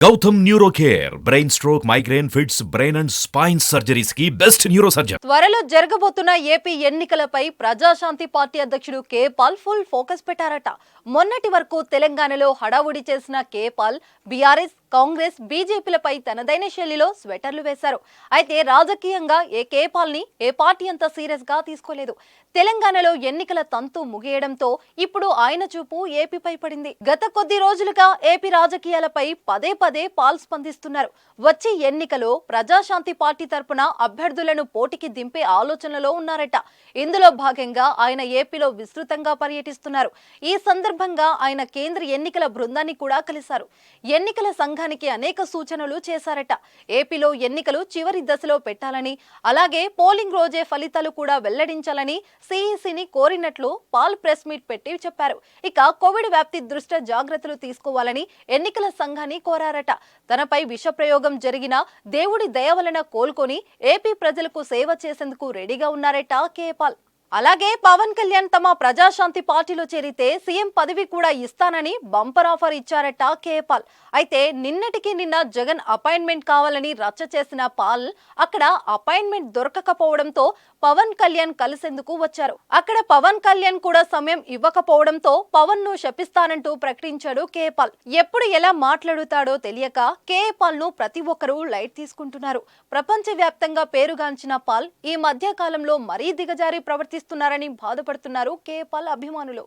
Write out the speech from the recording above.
Gautam neuro care brain stroke migraine fits brain and spine సర్జరీస్కి best neuro surgeon త్వరలో జరగబోతున్న AP ఎన్నికలపై Praja Shanti party అధ్యక్షుడు కేపాల్ full focus పెట్టారట. మొన్నటి వరకు తెలంగాణలో హడావుడి చేసిన కేపాల్ బీఆర్ఎస్ కాంగ్రెస్ బీజేపీలపై తనదైన శైలిలో స్వెటర్లు వేశారు. అయితే రాజకీయంగా ఏ కేపాల్ని ని ఏ పార్టీ అంత సీరియస్గా తీసుకోలేదు. తెలంగాణలో ఎన్నికల తంతు ముగియడంతో ఇప్పుడు ఆయన చూపు ఏపీపై పడింది. గత కొద్ది రోజులుగా ఏపీ రాజకీయాలపై పదే పదే పాల్ స్పందిస్తున్నారు. వచ్చే ఎన్నికలో ప్రజాశాంతి పార్టీ తరపున అభ్యర్థులను పోటీకి దింపే ఆలోచనలో ఉన్నారట. ఇందులో భాగంగా ఆయన ఏపీలో విస్తృతంగా పర్యటిస్తున్నారు. ఈ సందర్భంగా ఆయన కేంద్ర ఎన్నికల బృందాన్ని కూడా కలిశారు. ఎన్నికల సంఘ సంఘానికి అనేక సూచనలు చేశారట. ఏపీలో ఎన్నికలు చివరి దశలో పెట్టాలని అలాగే పోలింగ్ రోజే ఫలితాలు కూడా వెల్లడించాలని సిఈసిని కోరినట్లు పాల్ ప్రెస్ మీట్ పెట్టి చెప్పారు. ఇక కోవిడ్ వ్యాప్తి దృష్ట్యా జాగ్రత్తలు తీసుకోవాలని ఎన్నికల సంఘాన్ని కోరారట. తనపై విషప్రయోగం జరిగిన దేవుడి దయ వలన కోలుకొని ఏపీ ప్రజలకు సేవ చేసేందుకు రెడీగా ఉన్నారట కేపాల్. అలాగే పవన్ కళ్యాణ్ తమ ప్రజాశాంతి పార్టీలో చేరితే సీఎం పదవి కూడా ఇస్తానని బంపర్ ఆఫర్ ఇచ్చారట కేపాల్. అయితే నిన్నటికి నిన్న జగన్ అపాయింట్మెంట్ కావాలని రచ్చ చేసిన పాల్ అక్కడ అపాయింట్మెంట్ దొరకకపోవడంతో పవన్ కళ్యాణ్ కలిసేందుకు వచ్చారు. అక్కడ పవన్ కళ్యాణ్ కూడా సమయం ఇవ్వకపోవడంతో పవన్ను శపిస్తానంటూ ప్రకటించాడు కేపాల్. ఎప్పుడు ఎలా మాట్లాడుతాడో తెలియక కేపాల్ను ప్రతి ఒక్కరూ లైట్ తీసుకుంటున్నారు. ప్రపంచవ్యాప్తంగా పేరుగాంచిన పాల్ ఈ మధ్య కాలంలో మరీ దిగజారి ప్రవర్తి ప్రవర్తిస్తున్నారని బాధపడుతున్నారు కేపాల్ అభిమానులు.